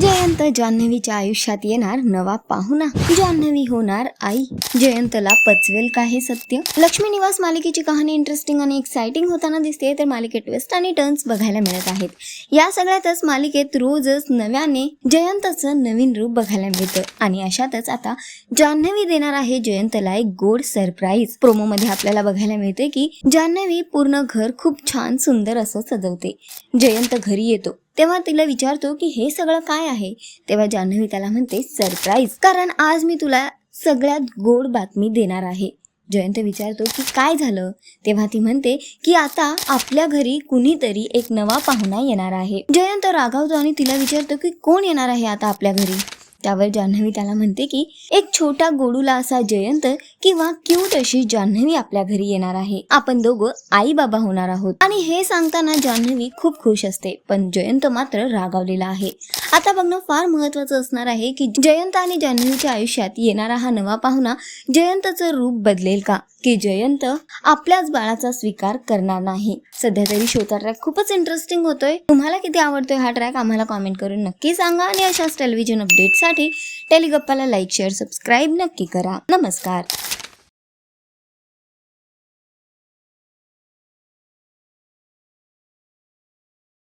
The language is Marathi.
जयंत जान्हवीच्या आयुष्यात येणार नवा पाहुणा. जान्हवी होणार आई. जयंतला पचवेल का हे सत्य? लक्ष्मी निवास मालिकेची कहाणी इंटरेस्टिंग आणि एक्साइटिंग होताना दिसते तर मालिकेत ट्विस्ट आणि टर्न्स बघायला मिळत आहेत. या सगळ्यातच मालिकेत रोजच नव्याने जयंतचं नवीन रूप बघायला मिळतं. आणि अशातच आता जान्हवी देणार आहे जयंतला एक गोड सरप्राईज प्रोमो मध्ये आपल्याला बघायला मिळते की जान्हवी पूर्ण घर खूप छान सुंदर असं सजवते. जयंत घरी येतो. तेव्हा तिला विचारतो की हे सगळं काय आहे? तेव्हा जान्हवी त्याला म्हणते सरप्राईज कारण आज मी तुला सगळ्यात गोड बातमी देणार आहे. जयंत विचारतो की काय झालं? तेव्हा ती म्हणते की आता आपल्या घरी कुणीतरी एक नवा पाहुणा येणार आहे. जयंत रागावतो आणि तिला विचारतो की कोण येणार आहे आता आपल्या घरी? त्यावर जान्हवी त्याला म्हणते की एक छोटा गोडूला असा जयंत किंवा क्यूट अशी जान्हवी आपल्या घरी येणार आहे. आपण दोघं आई बाबा होणार आहोत. आणि हे सांगताना जान्हवी खूप खुश असते पण जयंत मात्र रागावलेला आहे. आता बघणं फार महत्वाचं असणार आहे की जयंत आणि जान्हवीच्या आयुष्यात येणारा हा नवा पाहुणा जयंतचं रूप बदलेल का? की जयंत आपल्याच बाळाचा स्वीकार करणार नाही? सध्या तरी शोचा ट्रॅक खूपच इंटरेस्टिंग होतोय. तुम्हाला किती आवडतोय हा ट्रॅक आम्हाला कॉमेंट करून नक्की सांगा. आणि अशाच टेलिव्हिजन अपडेटसाठी टेलिगप्पाला लाईक शेअर सबस्क्राईब नक्की करा. नमस्कार.